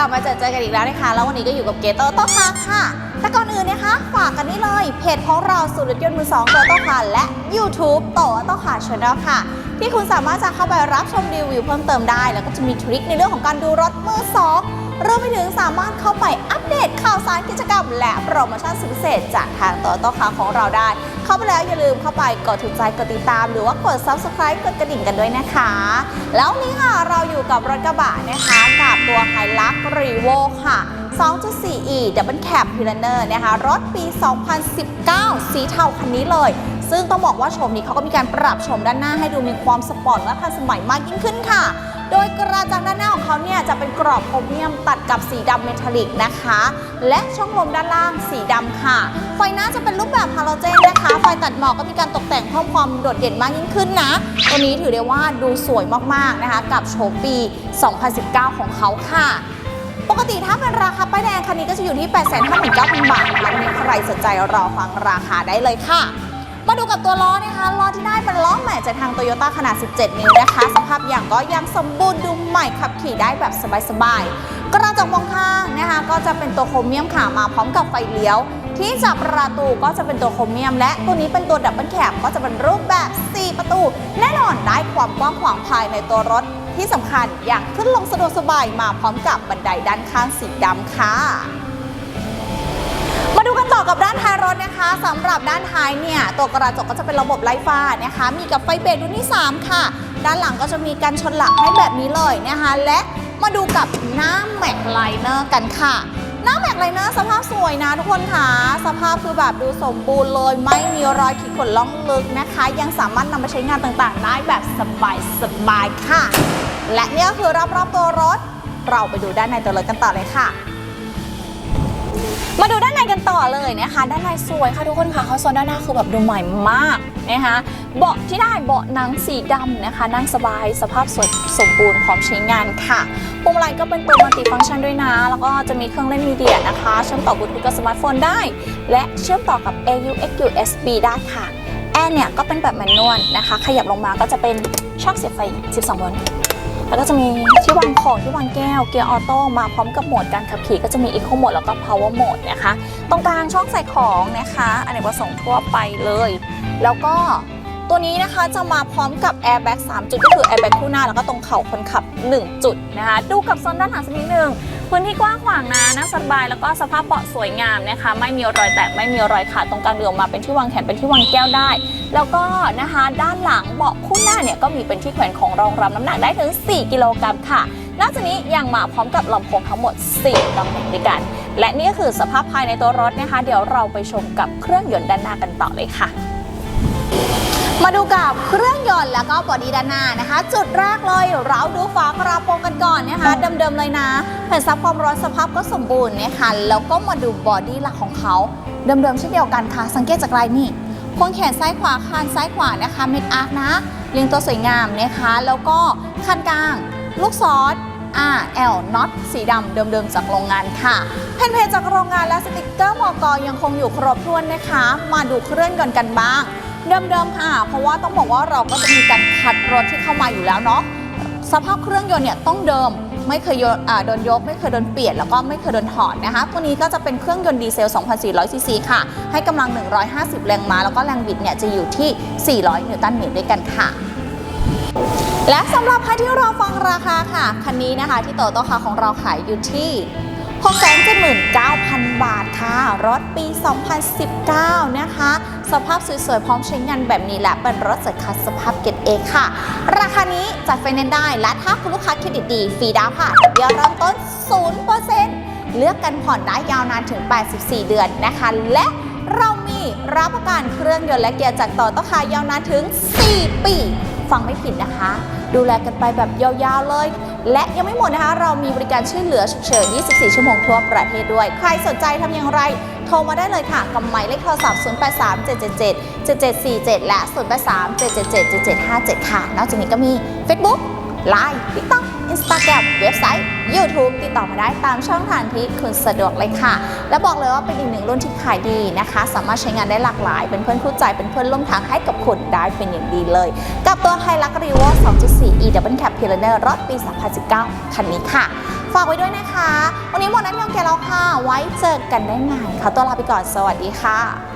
กลับมาเจอกันอีกแล้วนะคะ แล้ววันนี้ก็อยู่กับเกตโตโต้คาร์ค่ะ แต่ก่อนอื่นนะคะ ฝากกันนี่เลย เพจของเราสูตรถยนต์มือสองโตโต้คาร์และ YouTube โตโต้คาร์ชาแนลค่ะ ที่คุณสามารถจะเข้าไปรับชมรีวิวเพิ่มเติมได้ แล้วก็จะมีทริคในเรื่องของการดูรถมือสอง รวมไปถึงสามารถเข้าไปอัปเดตข่าวสารกิจกรรม และโปรโมชั่นสุดพิเศษ จากทางโตโต้คาของเราได้ เข้าไปแล้วอย่าลืมเข้าไปกดถูกใจกดติดตาม หรือว่ากด subscribe กดกระดิ่งกันด้วยนะคะ แล้วนี้ค่ะเราอยู่กับรถกระบะนะคะกับตัว h i l u x r e v o ค่ะ 2.4e Double Cab p i l a n e r นะคะรถปี 2019 สีเทาคันนี้เลย ซึ่งต้องบอกว่าโฉมนี้เขาก็มีการปรับโฉมด้านหน้าให้ดูมีความสปอร์ตและทันสมัยมากยิ่งขึ้นค่ะ โดยกระจังด้านหน้าของเขาเนี่ยจะเป็นกรอบโครเมียมตัดกับสีดำเมทัลลิกนะคะ และช่องลมด้านล่างสีดำค่ะ ไฟหน้าจะเป็นรูปแบบฮาโลเจนนะคะ ไฟตัดหมอกก็มีการตกแต่งเพิ่มความโดดเด่นมากยิ่งขึ้นนะตัวนี้ถือได้ว่าดูสวยมากๆนะคะ กับโฉมปี 2019 ของเขาค่ะปกติถ้าเป็นราคาป้ายแดงคันนี้ก็จะอยู่ที่ 859,000 บาทนะคะมีใครสนใจรอฟังราคาได้เลยค่ะ มาดูกับตัวล้อนะคะล้อที่ได้เป็นล้อใหม่จากทางโตโยต้าขนาด 17 นิ้วนะคะ สภาพอย่างก็ยังสมบูรณ์ดูใหม่ขับขี่ได้แบบสบายๆ กระจกมองข้างนะคะ ก็จะเป็นตัวโครเมียมค่ะมาพร้อมกับไฟเลี้ยว ที่จับประตูก็จะเป็นตัวโครเมียม และตัวนี้เป็นตัวดับเบิลแคปก็จะเป็นรูปแบบ 4 ประตู แน่นอนได้ความกว้างขวางภายในตัวรถที่สำคัญอย่างขึ้นลงสะดวกสบายมาพร้อมกับบันไดด้านข้างสีดำค่ะ มาดูกันต่อกับด้านท้ายรถนะคะสำหรับด้านท้ายเนี่ยตัวกระจกก็จะเป็นระบบไร้ฟ้านะคะ มีกับไฟเบรกรุ่นที่ 3 ค่ะ ด้านหลังก็จะมีการชนหลักให้แบบนี้เลยนะคะ และมาดูกับหน้าแม็กไลเนอร์กันค่ะหน้าแม็กไลเนอร์สภาพสวยนะทุกคนค่ะ สภาพคือแบบดูสมบูรณ์เลย ไม่มีรอยขีดข่วนล่องลึกนะคะ ยังสามารถนำไปใช้งานต่างๆ ได้แบบสบายๆค่ะ และนี่ก็คือรอบๆตัวรถ เราไปดูด้านในตัวรถกันต่อเลยค่ะ มาดูด้านในกันต่อเลยนะคะด้านในสวยค่ะทุกคนค่ะเขาโซนด้านหน้าคือแบบดูใหม่มากนะคะเบาะที่ได้เบาะหนังสีดำนะคะ นั่งสบายสภาพสวยสมบูรณ์พร้อมใช้งานค่ะพวงมาลัยก็เป็นตัวมัลติฟังก์ชันด้วยนะ แล้วก็จะมีเครื่องเล่นมีเดียนะคะ เชื่อมต่อบลูทูธกับสมาร์ทโฟนได้ และเชื่อมต่อกับ AUX USB ได้ค่ะแอร์เนี่ยก็เป็นแบบแมนนวลนะคะ ขยับลงมาก็จะเป็นช่องเสียบไฟ 12 โวลต์ แล้วก็จะมีที่วางของที่วางแก้วเกียร์ออโต้มาพร้อมกับโหมดการขับขี่ก็จะมี Eco Mode แล้วก็ Power Mode นะคะ ตรงกลางช่องใส่ของนะคะอันนี้ประสงค์ทั่วไปเลย แล้วก็ตัวนี้นะคะจะมาพร้อมกับ Airbag 3 จุดก็คือ Airbag คู่หน้าแล้วก็ตรงเข่าคนขับ 1 จุดนะคะ ดูกับโซนด้านหลังสักนิดนึง พื้นที่กว้างขวางนะนั่งสบายแล้วก็สภาพเบาะสวยงามนะคะ ไม่มีรอยแตกไม่มีรอยขาดตรงกลางเดือออกมาเป็นที่วางแขนเป็นที่วางแก้วได้ แล้วก็นะคะด้านหลังเบาะคู่หน้าเนี่ยก็มีเป็นที่แขวนของรองรับน้ำหนักได้ถึง 4 กิโลกรัมค่ะนอกจากนี้ยังมาพร้อมกับลำโพงทั้งหมด 4ตำแหน่งด้วยกัน และนี่ก็คือสภาพภายในตัวรถนะคะ เดี๋ยวเราไปชมกับเครื่องยนต์ด้านหน้ากันต่อเลยค่ะ มาดูกับเครื่องยนต์แล้วก็บอดี้ด้านหน้านะคะ จุดแรกเลยเราดูฝากระโปรงกันก่อนนะคะเดิมๆเลยนะแผ่นซับความร้อนสภาพก็สมบูรณ์นะคะแล้วก็มาดูบอดี้หลักของเขาเดิมๆเช่นเดียวกันค่ะ สังเกตจากลายนี่โคนแขนซ้ายขวาคานซ้ายขวานะคะเม็ดอาร์คนะเรียงตัวสวยงามนะคะ แล้วก็คันกลาง ลูกซอส R L Not สีดำเดิมๆจากโรงงานค่ะแผ่นเพจจากโรงงานและสติกเกอร์มอกยังคงอยู่ครบถ้วนนะคะ มาดูเครื่องยนต์กันบ้าง เดิมๆค่ะ เพราะว่าต้องบอกว่าเราก็จะมีการคัดรถที่เข้ามาอยู่แล้วเนาะสภาพเครื่องยนต์เนี่ยต้องเดิมไม่เคยโยนโดนยก ไม่เคยโดนเปลี่ยน แล้วก็ไม่เคยโดนถอดนะคะ ตัวนี้ก็จะเป็นเครื่องยนต์ดีเซล 2,400 ซีซีค่ะ ให้กำลัง 150 แรงม้า แล้วก็แรงบิดเนี่ยจะอยู่ที่ 400 นิวตันเมตรด้วยกันค่ะ และสำหรับใครที่รอฟังราคาค่ะ คันนี้นะคะที่โตโต้คาของเราขายอยู่ที่ 679,000 บาทค่ะ รถปี 2019 นะคะ สภาพสวยๆ พร้อมใช้งานแบบนี้แหละเป็นรถสดคัดสภาพเกรดเอค่ะ ราคานี้จัดไฟแนนซ์ได้ และถ้าคุณลูกค้าเครดิตดีฟรีดาวน์ค่ะดอกเบี้ยเริ่มต้น 0%เลือกกันผ่อนได้ยาวนานถึง 84 เดือนนะคะ และเรามีรับประกันเครื่องยนต์และเกียร์จากต่อต้คายาวนานถึง 4 ปี ฟังไม่ผิดนะคะ ดูแลกันไปแบบยาวๆเลย และยังไม่หมดนะคะ เรามีบริการช่วยเหลือฉุกเฉิน 24 ชั่วโมงทั่วประเทศด้วย ใครสนใจทำอย่างไร โทรมาได้เลยค่ะ กับหมายเลขโทรศัพท์ 083 777 7747 และ 083 777 7757 ค่ะ นอกจากนี้ก็มี Facebook Line TikTok Instagram เว็บไซต์ YouTube ติดต่อมาได้ตามช่องทางที่คุณสะดวกเลยค่ะ และบอกเลยว่าเป็นอีกหนึ่งรุ่นที่ขายดีนะคะ สามารถใช้งานได้หลากหลาย เป็นเพื่อนคู่ใจเป็นเพื่อนร่วมทางให้กับคุณได้เป็นอย่างดีเลย กับตัว h i l u x r e v o 2.4 e Double Cab p i l o n e r รถปี 2019 คันนี้ค่ะ ฝากไว้ด้วยนะคะ วันนี้หมดหน้าที่ของแกแล้วค่ะ ไว้เจอกันได้ใหม่ขอตัวลาไปก่อนสวัสดีค่ะ